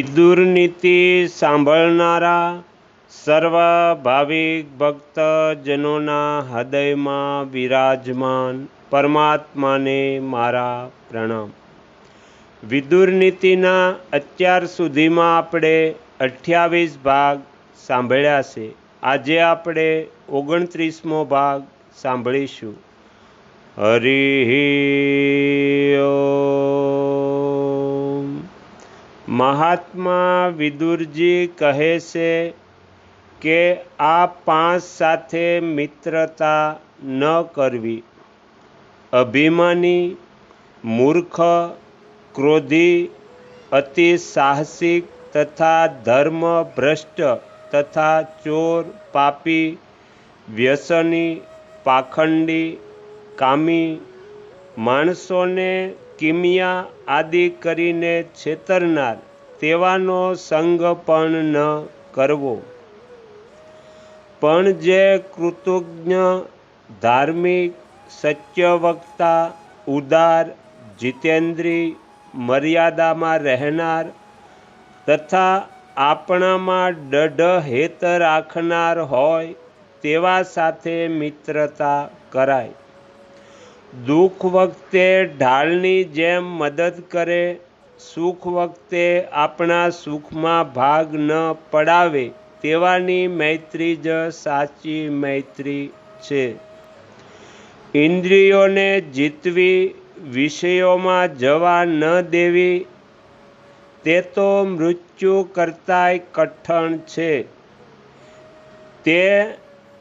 વિદુર નીતિ સાંભળનારા સર્વ ભાવિક ભક્તજનોના હૃદયમાં વિરાજમાન પરમાત્માને મારા પ્રણામ. વિદુર નીતિના અત્યાર સુધીમાં આપણે અઠ્યાવીસ ભાગ સાંભળ્યા છે. આજે આપણે ઓગણત્રીસમો ભાગ સાંભળીશું. હરિ મહાત્મા વિદુરજી કહે છે કે આ પાંચ સાથે મિત્રતા ન કરવી. અભિમાની, મૂર્ખ, ક્રોધી, અતિ સાહસિક તથા ધર્મ ભ્રષ્ટ તથા ચોર, પાપી, વ્યસની, પાખંડી, કામી માણસોને કિમિયા આદિ કરીને છેતરનાર, તેવાનો સંગ પણ ન કરવો. પણ જે કૃતજ્ઞ, ધાર્મિક, સત્યવક્તા, ઉદાર, જીતેન્દ્રી, મર્યાદામાં રહેનાર તથા આપણામાં દઢ હેત રાખનાર હોય તેવા સાથે મિત્રતા કરાય. દુઃખ વખતે ઢાલની જેમ મદદ કરે, સુખ વખતે આપણા સુખમાં ભાગ ન પડાવે, તેવાની મૈત્રી જ સાચી મૈત્રી છે. ઇન્દ્રિયોને જીતવી, વિષયોમાં જવા ન દેવી, તે તો મૃત્યુ કરતાંય કઠણ છે. તે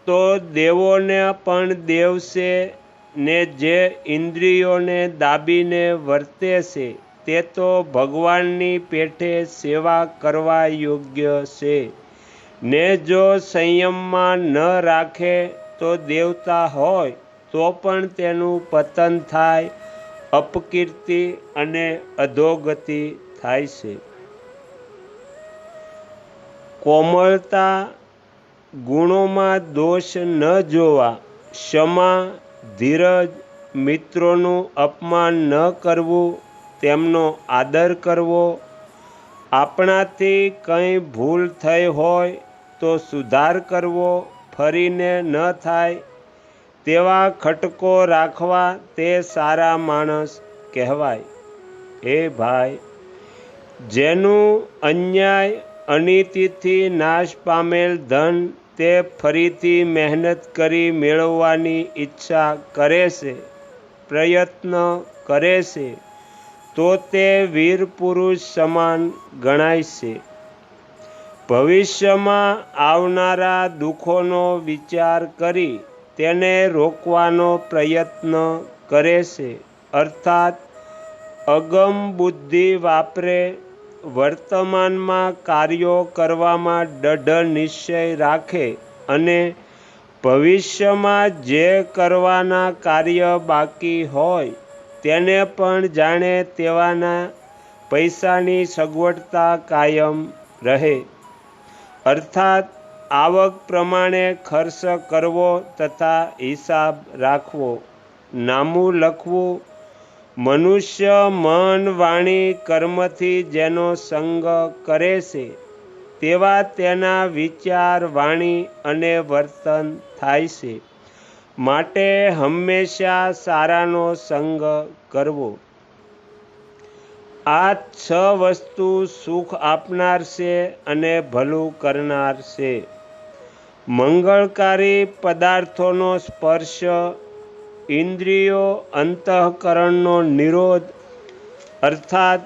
તો દેવોને પણ દેવશે ને જે ઇન્દ્રિયોને દાબીને વર્તે છે, તે તો ભગવાનની પેઠે સેવા કરવા યોગ્ય છે. ને જો સંયમમાં ન રાખે તો દેવતા હોય, તો પણ તેનું પતન થાય, અપકીર્તિ અને અધોગતિ થાય છે. કોમળતા ગુણોમાં દોષ ન જોવા, ક્ષમા ધીરજ મિત્રોનું અપમાન ન કરવું, તેમનો આદર કરવો. આપણાથી કંઈ ભૂલ થઈ હોય તો સુધાર કરવો, ફરીને ન થાય. તેવા ખટકો રાખવા તે સારા માણસ કહેવાય. હે ભાઈ, જેનું અન્યાય અનિતિથી નાશ પામેલ ધન તે ફરીથી મહેનત કરી મેળવવાની ઈચ્છા કરે છે, પ્રયત્ન કરે છે, તો તે વીર પુરુષ સમાન ગણાય છે. ભવિષ્યમાં આવનારા દુઃખોનો વિચાર કરી તેને રોકવાનો પ્રયત્ન કરે છે, અર્થાત અગમ બુદ્ધિ વાપરે વર્તમાનમાં કાર્યો કરવામાં દઢ નિશ્ચય રાખે અને ભવિષ્યમાં જે કરવાના કાર્ય બાકી હોય તેને પણ જાણે તેવાના પૈસાની સગવડતા કાયમ રહે. અર્થાત, આવક પ્રમાણે ખર્ચ કરવો તથા હિસાબ રાખવો, નામું લખવું મનુષ્ય મન વાણી કર્મથી જેનો સંગ કરે છે, તેવા તેના વિચાર, વાણી અને વર્તન થાય છે. માટે હંમેશા સારાનો સંગ કરવો. આ છ વસ્તુ સુખ આપનાર છે અને ભલું કરનાર છે. મંગળકારી પદાર્થોનો સ્પર્શ ઇન્દ્રિયો અંતઃકરણનો નિરોધ, અર્થાત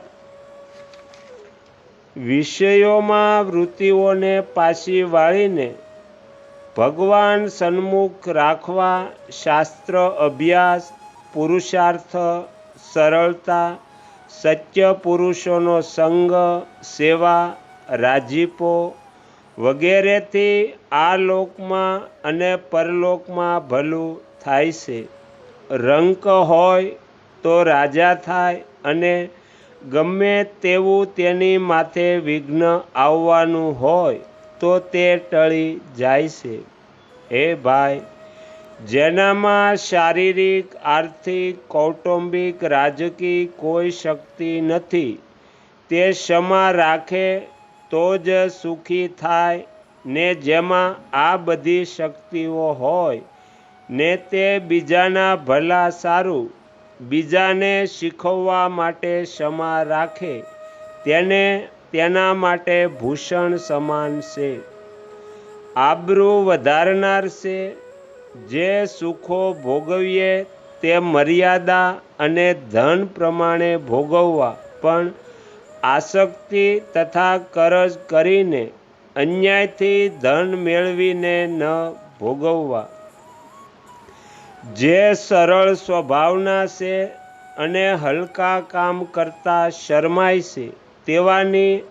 વિષયોમાં વૃત્તિઓને પાછી વાળીને ભગવાન સન્મુખ રાખવા, શાસ્ત્ર, અભ્યાસ, પુરુષાર્થ, સરળતા, સત્ય પુરુષોનો સંગ, સેવા, રાજીપો વગેરેથી આ લોકમાં અને પરલોકમાં ભલું થાય છે. રંક હોય તો રાજા થાય અને ગમે તેવું તેની માથે વિઘ્ન આવવાનું હોય તો તે ટળી જાય છે. હે ભાઈ, જેનામાં શારીરિક, આર્થિક, કૌટુંબિક, રાજકીય કોઈ શક્તિ નથી, તે ક્ષમા રાખે તો જ સુખી થાય ને જેમાં આ બધી શક્તિઓ હોય ને તે બીજાના ભલા સારું. બીજાને શીખવવા માટે ક્ષમા રાખે. તેને તેના માટે ભૂષણ સમાન છે. આબરૂ વધારનાર છે. જે સુખો ભોગવીએ તે મર્યાદા અને ધન પ્રમાણે ભોગવવા. પણ આસક્તિ તથા કરજ કરીને અન્યાયથી ધન મેળવીને ન ભોગવવા. જે સરળ સ્વભાવના છે અને હલકા કામ કરતા શરમાય છે, તેવાની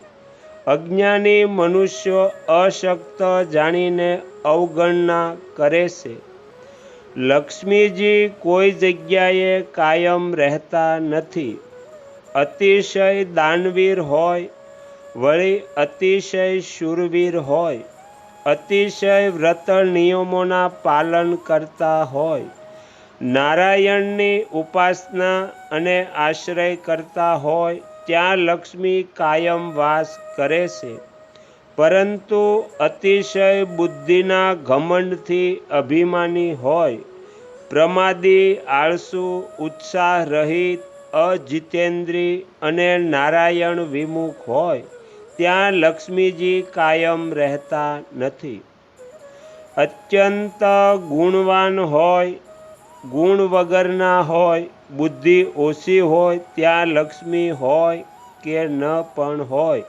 અજ્ઞાની મનુષ્યો અશક્ત જાણીને અવગણના કરે છે. લક્ષ્મીજી કોઈ જગ્યાએ કાયમ રહેતા નથી. અતિશય દાનવીર હોય, વળી અતિશય શૂરવીર હોય, અતિશય વ્રત નિયમોના પાલન કરતા હોય. નારાયણની ઉપાસના અને આશ્રય કરતા હોય ત્યાં લક્ષ્મી કાયમ વાસ કરે છે. પરંતુ અતિશય બુદ્ધિના ઘમંડથી અભિમાની હોય. પ્રમાદી, આળસુ ઉત્સાહ રહિત અજિતેન્દ્રી અને નારાયણ વિમુખ હોય ત્યાં લક્ષ્મીજી કાયમ રહેતા નથી. અત્યંત ગુણવાન હોય ગુણ વગરના હોય, બુદ્ધિ ઓછી હોય, ત્યાં લક્ષ્મી હોય કે ન પણ હોય.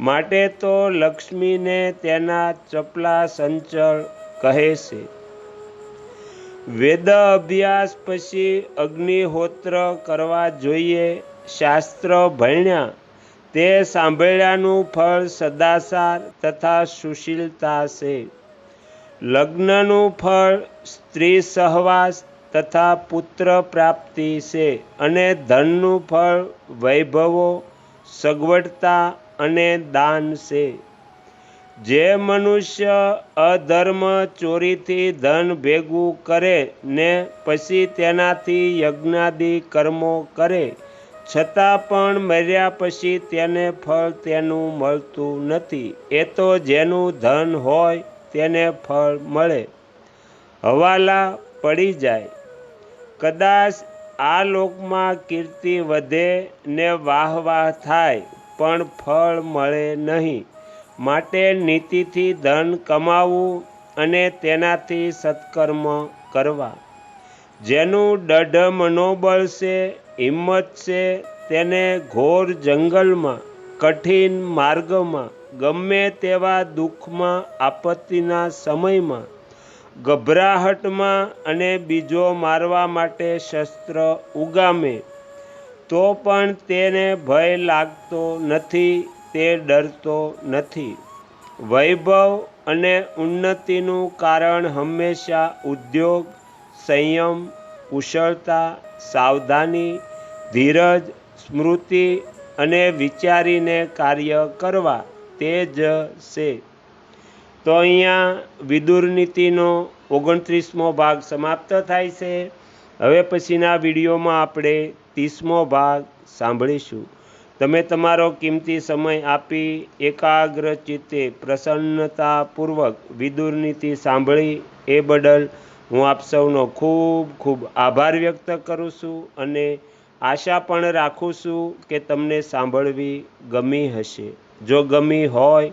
માટે તો લક્ષ્મીને તેના ચપલા સંચળ કહે છે. વેદ અભ્યાસ પછી અગ્નિહોત્ર કરવા જોઈએ, શાસ્ત્ર ભણ્યા. તે સાંભળ્યાનું ફળ સદાસાર તથા સુશીલતા છે. લગ્નનું ફળ સ્ત્રી સહવાસ તથા પુત્ર પ્રાપ્તિ છે અને ધનનું ફળ વૈભવો, સગવડતા અને દાન છે. જે મનુષ્ય અધર્મ ચોરીથી ધન ભેગું કરે ને પછી તેનાથી યજ્ઞાદિ કર્મો કરે, છતાં પણ મર્યા પછી તેને ફળ તેનું મળતું નથી. એ તો જેનું ધન હોય તેને ફળ મળે. હવાલા પડી જાય. કદાચ આ લોકમાં કીર્તિ વધે ને વાહ વાહ થાય, પણ ફળ મળે નહીં. માટે નીતિથી ધન કમાવવું અને તેનાથી સત્કર્મ કરવા. જેનું દઢ મનોબળ છે, હિંમત છે, તેને ઘોર જંગલમાં, કઠિન માર્ગમાં, ગમે તેવા દુઃખમાં, આપત્તિના સમયમાં ગભરાહટમાં અને બીજો મારવા માટે શસ્ત્ર ઉગામે, તો પણ તેને ભય લાગતો નથી, તે ડરતો નથી. વૈભવ અને ઉન્નતિનું કારણ હંમેશા ઉદ્યોગ, સંયમ, કુશળતા, સાવધાની, ધીરજ, સ્મૃતિ અને વિચારીને કાર્ય કરવા તે જ છે. તો અહીંયા વિદુર નીતિનો ઓગણત્રીસમો ભાગ સમાપ્ત થાય છે. હવે પછીના વિડીયોમાં આપણે ત્રીસમો ભાગ સાંભળીશું. તમે તમારો કિંમતી સમય આપી એકાગ્ર ચિત્તે પ્રસન્નતાપૂર્વક વિદુર નીતિ સાંભળી એ બદલ હું આપ સૌનો ખૂબ ખૂબ આભાર વ્યક્ત કરું છું અને આશા પણ રાખું છું કે તમને સાંભળવી ગમી હશે. જો ગમી હોય